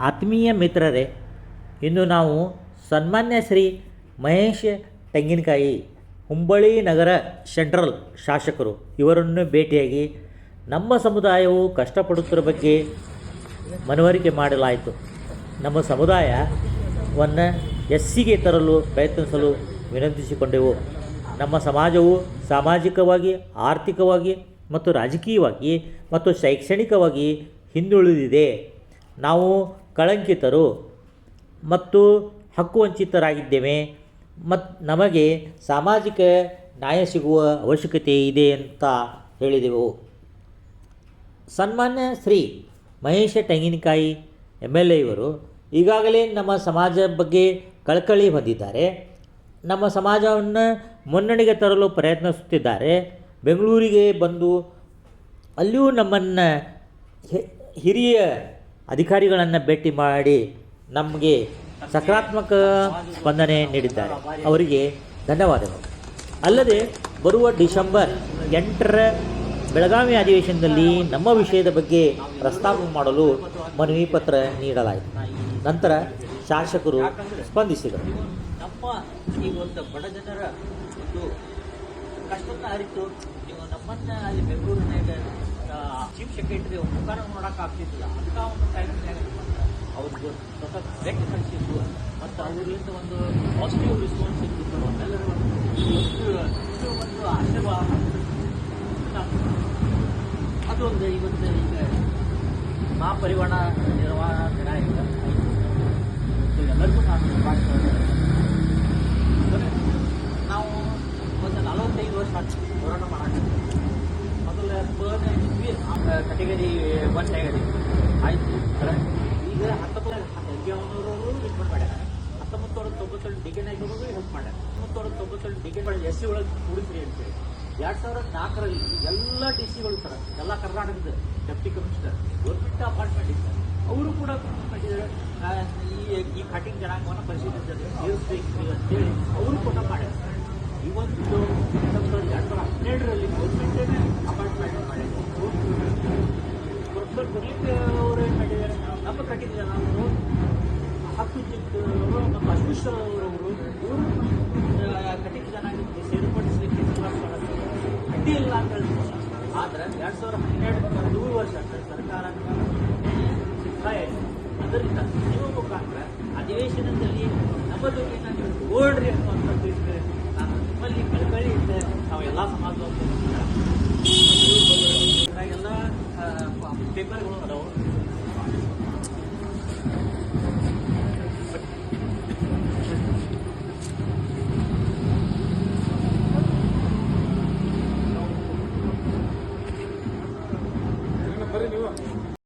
ಆತ್ಮೀಯ ಮಿತ್ರರೇ, ಇಂದು ನಾವು ಸನ್ಮಾನ್ಯ ಶ್ರೀ ಮಹೇಶ್ ತೆಂಗಿನಕಾಯಿ ಹುಂಬಳಿ ನಗರ ಸೆಂಟ್ರಲ್ ಶಾಸಕರು, ಇವರನ್ನು ಭೇಟಿಯಾಗಿ ನಮ್ಮ ಸಮುದಾಯವು ಕಷ್ಟಪಡುತ್ತಿರೋ ಬಗ್ಗೆ ಮನವರಿಕೆ ಮಾಡಲಾಯಿತು. ನಮ್ಮ ಸಮುದಾಯವನ್ನು ಎಸ್ಸಿಗೆ ತರಲು ಪ್ರಯತ್ನಿಸಲು ವಿನಂತಿಸಿಕೊಂಡೆವು. ನಮ್ಮ ಸಮಾಜವು ಸಾಮಾಜಿಕವಾಗಿ, ಆರ್ಥಿಕವಾಗಿ ಮತ್ತು ರಾಜಕೀಯವಾಗಿ ಮತ್ತು ಶೈಕ್ಷಣಿಕವಾಗಿ ಹಿಂದುಳಿದಿದೆ. ನಾವು ಕಳಂಕಿತರು ಮತ್ತು ಹಕ್ಕುವಂಚಿತರಾಗಿದ್ದೇವೆ. ಮತ್ತು ನಮಗೆ ಸಾಮಾಜಿಕ ನ್ಯಾಯ ಸಿಗುವ ಅವಶ್ಯಕತೆ ಇದೆ ಅಂತ ಹೇಳಿದೆವು. ಸನ್ಮಾನ್ಯ ಶ್ರೀ ಮಹೇಶ ತೆಂಗಿನಕಾಯಿ ಎಂ ಎಲ್ ಎ ಇವರು ಈಗಾಗಲೇ ನಮ್ಮ ಸಮಾಜ ಬಗ್ಗೆ ಕಳಕಳಿ ಹೊಂದಿದ್ದಾರೆ. ನಮ್ಮ ಸಮಾಜವನ್ನು ಮುನ್ನಡೆಗೆ ತರಲು ಪ್ರಯತ್ನಿಸುತ್ತಿದ್ದಾರೆ. ಬೆಂಗಳೂರಿಗೆ ಬಂದು ಅಲ್ಲಿಯೂ ನಮ್ಮನ್ನು ಹಿರಿಯ ಅಧಿಕಾರಿಗಳನ್ನು ಭೇಟಿ ಮಾಡಿ ನಮಗೆ ಸಕಾರಾತ್ಮಕ ಸ್ಪಂದನೆ ನೀಡಿದ್ದಾರೆ. ಅವರಿಗೆ ಧನ್ಯವಾದಗಳು. ಅಲ್ಲದೆ ಬರುವ ಡಿಸೆಂಬರ್ ಎಂಟರ ಬೆಳಗಾವಿ ಅಧಿವೇಶನದಲ್ಲಿ ನಮ್ಮ ವಿಷಯದ ಬಗ್ಗೆ ಪ್ರಸ್ತಾಪ ಮಾಡಲು ಮನವಿ ಪತ್ರ ನೀಡಲಾಯಿತು. ನಂತರ ಶಾಸಕರು ಸ್ಪಂದಿಸಿದರು. ನಮ್ಮ ಈ ಒಂದು ಬಡ ಜನರ ಒಂದು ಕಷ್ಟವನ್ನು ಅರಿತು ನೀವು ನಮ್ಮನ್ನ ಅಲ್ಲಿ ಬೆಂಗಳೂರಿನಾಗ ಚೀಫ್ ಸೆಕ್ರೆಟರಿ ಮುಖಾನ ನೋಡಕ್ ಆಗ್ತಿದ್ದಿಲ್ಲ. ಅಂತ ಒಂದು ಟೈಮ್ನಾಗ ಅವ್ರಿಗೆ ಸ್ವತಃ ಬೆಕ್ಕು ಕಳಿಸಿದ್ರು ಮತ್ತು ಅವರಿಂದ ಒಂದು ಪಾಸಿಟಿವ್ ರಿಸ್ಪಾನ್ಸ್ ನಮ್ಮೆಲ್ಲರೂ ಇಷ್ಟು ಇಷ್ಟು ಒಂದು ಆಶೀರ್ವಾದ ಅದು ಒಂದು ಇವತ್ತು ಈಗ ಮಹಾಪರಿವಾರ ನಿರ್ವಹಣಾ ದಿನ ಇದೆ ಎಲ್ಲರಿಗೂ ನಾನು ಶುಭಾಶಯಗಳು ನಾವು ಒಂದು ನಲವತ್ತೈದು ವರ್ಷ ಆಯ್ತು ಹೋರಾಟ ಮಾಡಕ್ಕೆ ಮೊದಲು ಬರ್ನ್ ಇದ್ವಿ ಕಟಗರಿ ಒನ್ ಕ್ಯಾಟಗರಿ ಆಯ್ತು. ಈಗ ಹತ್ತೊಂಬತ್ತು ಎಗ್ಯಾವನವರು ರಿಕ್ಮೆಂಟ್ ಮಾಡ್ಯಾರ ಹತ್ತೊಂಬತ್ತು ಸಾವಿರದ ತೊಂಬತ್ತೇಳು ಡಿಗ್ರಿ ಆಗಿರೋದು ಹೆಲ್ಪ್ ಮಾಡ್ಯಾರ ಹತ್ತೊಂಬತ್ತು ಸಾವಿರದ ತೊಂಬತ್ತೇಳು ಮಾಡಿ ಎಸ್ ಸಿ ಒಳಗೆ ಕೂಡಿಸ್ರಿ ಅಂತೇಳಿ ಎರಡು ಸಾವಿರದ ನಾಲ್ಕರಲ್ಲಿ ಎಲ್ಲ ಡಿ ಸಿಗಳು ಸರ್, ಎಲ್ಲ ಕರ್ನಾಟಕದ ಡೆಪ್ಟಿ ಕಮಿಷನರ್, ಗೌರ್ಮೆಂಟ್ ಅಪಾರ್ಟ್ಮೆಂಟ್ ಇದ್ದಾರೆ ಅವರು ಕೂಡ ಮಾಡಿದ್ದಾರೆ ಈ ಈ ಕಟಿಂಗ್ ಜನಾಂಗವನ್ನು ಪರಿಶೀಲಿಸಿದ್ದಾರೆ. ಸೇರಿಸ್ಬೇಕು ಅಂತೇಳಿ ಅವರು ಕೂಡ ಮಾಡ್ಯಾರ. ಇವತ್ತು ಎರಡು ಸಾವಿರದ ಹನ್ನೆರಡರಲ್ಲಿ ಗೌರ್ಮೆಂಟೇ ಅವರವರು ಇವರು ಕಟಿಂಗ್ ಜನಾಂಗಕ್ಕೆ ಸೇರ್ಪಡಿಸಲಿಕ್ಕೆ ಅಡ್ಡಿ ಇಲ್ಲ ಅಂತ ಆದ್ರೆ ಎರಡು ಸಾವಿರದ ಹನ್ನೆರಡು ನೂರು ವರ್ಷ ಸರ್ಕಾರ ಅದರಿಂದ ನಿಮ್ಮ ಮುಖಾಂತರ ಅಧಿವೇಶನದಲ್ಲಿ ನಮ್ಮ ದುಡ್ಡಿನ ನೀವು ಓಡ್ರಿ ಅನ್ನುವಂಥ ನಾನು ನಿಮ್ಮಲ್ಲಿ ಇದ್ದೆ ನಾವು ಎಲ್ಲ ಸಮಾಜವನ್ನು